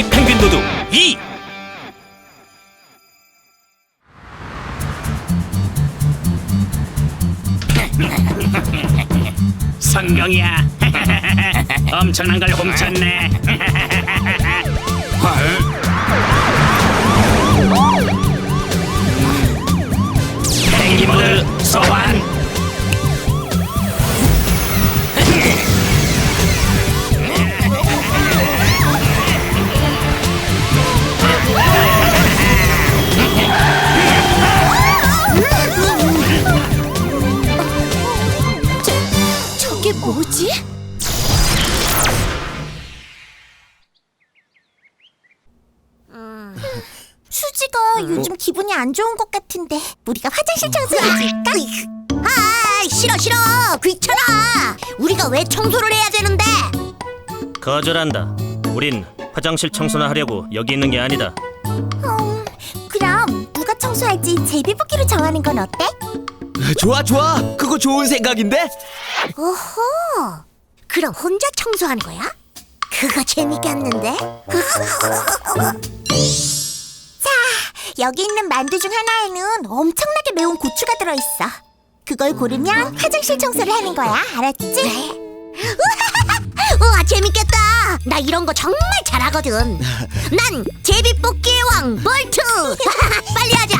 쌍둥이 펭귄 도둑 2 성경이야. 엄청난 걸 훔쳤네. 뭐지? 음, 수지가 요즘 기분이 안 좋은 것 같은데 우리가 화장실 청소해줄까? 아 싫어 싫어. 귀찮아. 우리가 왜 청소를 해야 되는데? 거절한다. 우린 화장실 청소나 하려고 여기 있는 게 아니다. 음, 그럼 누가 청소할지 제비뽑기로 정하는 건 어때? 좋아 좋아. 그거 좋은 생각인데 오호 그럼 혼자 청소하는 거야? 그거 재밌겠는데? 자 여기 있는 만두 중 하나에는 엄청나게 매운 고추가 들어있어. 그걸 고르면 화장실 청소를 하는 거야 알았지? 우와 재밌겠다. 나 이런 거 정말 잘하거든. 난 제비뽑기 의 왕 볼트 빨리 하자.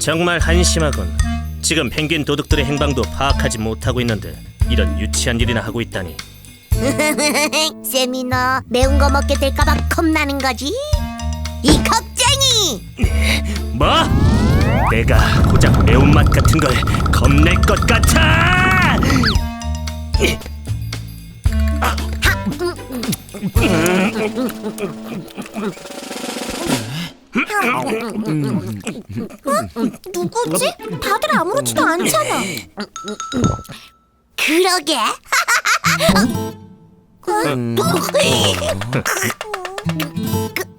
정말 한심하군 지금 펭귄 도둑들의 행방도 파악하지 못하고 있는데 이런 유치한 일이나 하고 있다니 쌤이 너 매운 거 먹게 될까봐 겁나는 거지? 이 겁쟁이! 뭐? 내가 고작 매운맛 같은 걸 겁낼 것 같아 누구지? 다들 아무렇지도 않잖아. 그러게. 그,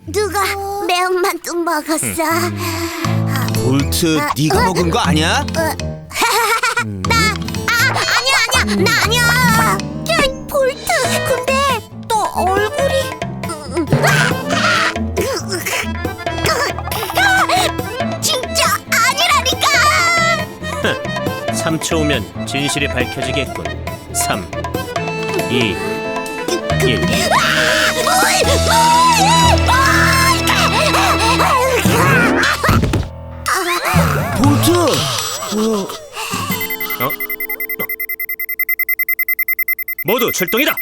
누가 매운맛도 먹었어? 볼트 네가 먹은 거 아니야? 나 아, 아니야 아니야 나 아니야. 아니라니까. 3초 후면 진실이 밝혀지겠군 3 2 1 볼트 어? 모두 출동이다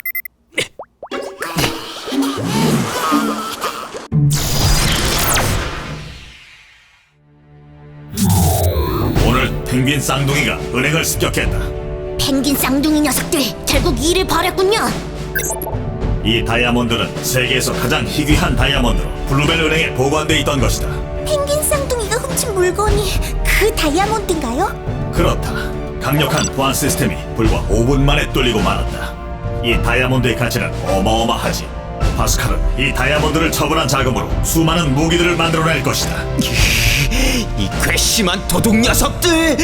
펭귄 쌍둥이가 은행을 습격했다. 펭귄 쌍둥이 녀석들 결국 일을 벌였군요. 이 다이아몬드는 세계에서 가장 희귀한 다이아몬드로 블루벨 은행에 보관돼 있던 것이다. 펭귄 쌍둥이가 훔친 물건이 그 다이아몬드인가요? 그렇다. 강력한 보안 시스템이 불과 5분 만에 뚫리고 말았다. 이 다이아몬드의 가치는 어마어마하지. 파스칼은 이 다이아몬드를 처분한 자금으로 수많은 무기들을 만들어낼 것이다. 이 괘씸한 도둑 녀석들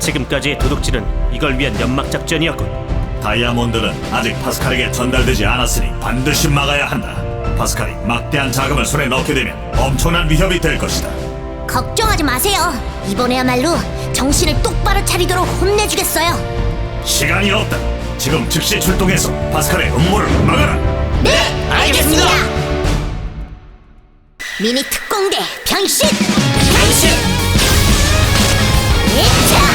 지금까지의 도둑질은 이걸 위한 연막 작전이었군 다이아몬드는 아직 파스칼에게 전달되지 않았으니 반드시 막아야 한다. 파스칼이 막대한 자금을 손에 넣게 되면 엄청난 위협이 될 것이다. 걱정하지 마세요. 이번에야말로 정신을 똑바로 차리도록 혼내주겠어요. 시간이 없다. 지금 즉시 출동해서 파스칼의 음모를 막아라. 네, 알겠습니다. 미니 특공대 변신! 변신! 이차!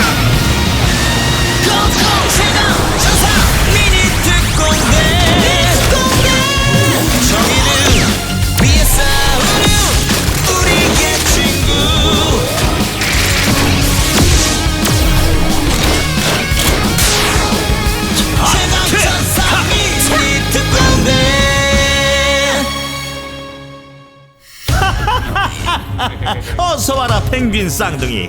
어서 와라 펭귄 쌍둥이.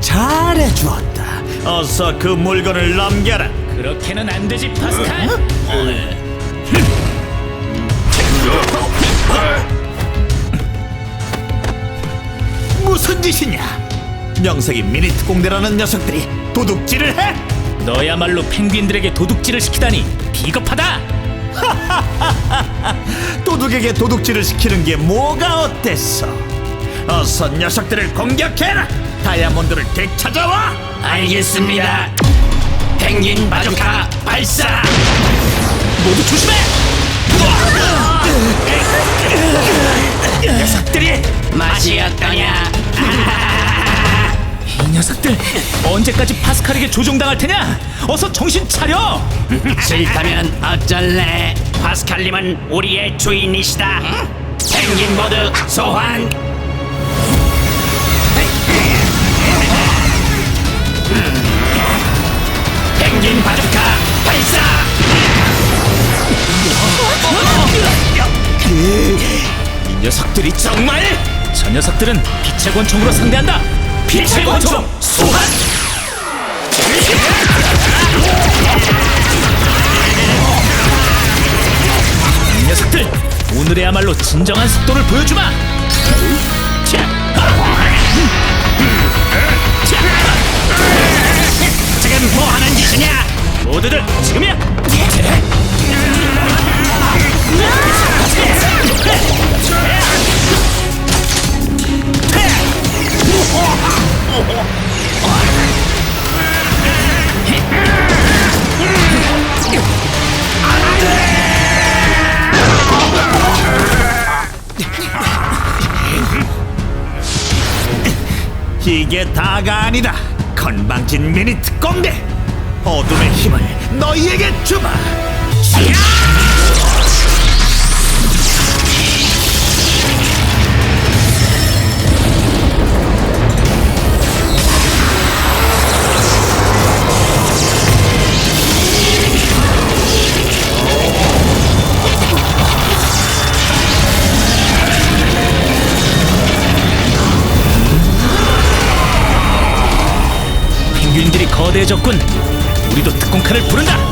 잘해 주었다. 어서 그 물건을 넘겨라. 그렇게는 안 되지, 파스칼. 무슨 짓이냐? 명색이 미니트 공대라는 녀석들이 도둑질을 해? 너야말로 펭귄들에게 도둑질을 시키다니 비겁하다. 도둑에게 도둑질을 시키는 게 뭐가 어땠어? 어서 녀석들을 공격해라. 다이아몬드를 되찾아와. 알겠습니다. 펭귄 바주카 발사. 모두 조심해! 녀석들이 맛이 어떠냐? 이 녀석들 언제까지 파스칼에게 조종당할 테냐? 어서 정신 차려! 싫다면 어쩔래? 파스칼님은 우리의 주인이시다. 펭귄 모드 소환. 펭귄 바주카 발사. 이 녀석들이 정말! 저 녀석들은 빛의 권총으로 상대한다! 빛의 권총 소환! 이 녀석들 오늘의야말로 진정한 속도를 보여주마! 짓이냐? 모두들 지금이야! 이게 다가 아니다. 건방진 미니 특공대. 어둠의 힘을 너희에게 주마. 펭귄들이 거대해졌군. 특공카를 부른다.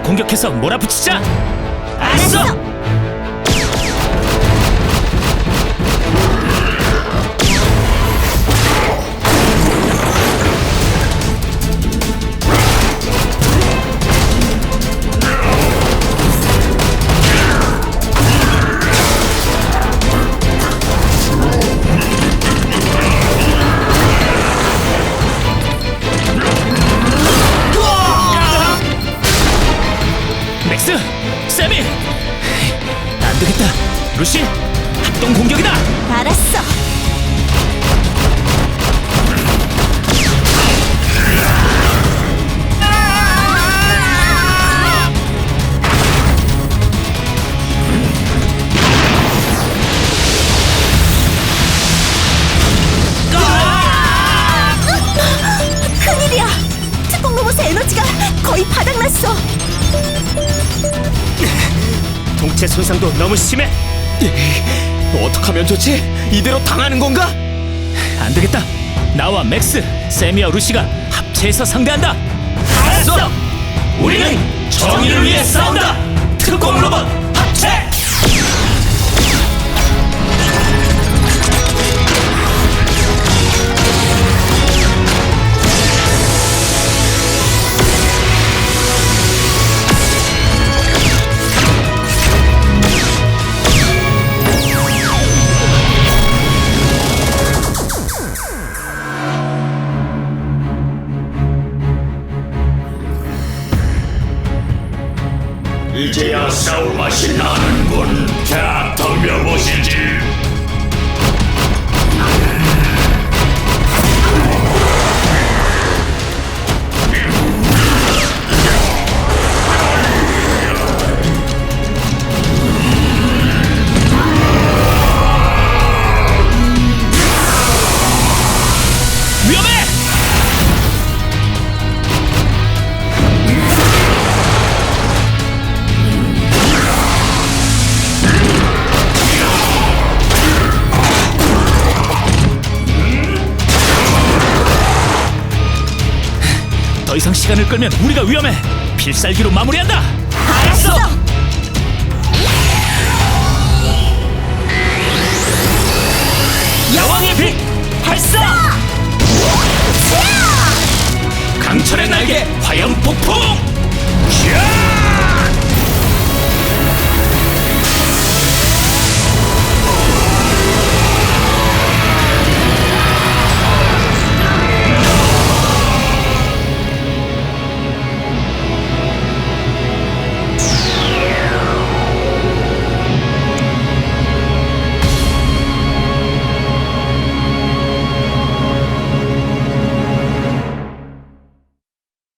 공격해서 몰아붙이자. 알았어. 손상도 너무 심해. 어떡하면 좋지? 이대로 당하는 건가? 안 되겠다. 나와 맥스, 세미와 루시가 합체해서 상대한다. 알았어. 우리는 정의를 위해 싸운다. 특공 로봇 싸울 시간을 끌면 우리가 위험해. 필살기로 마무리한다.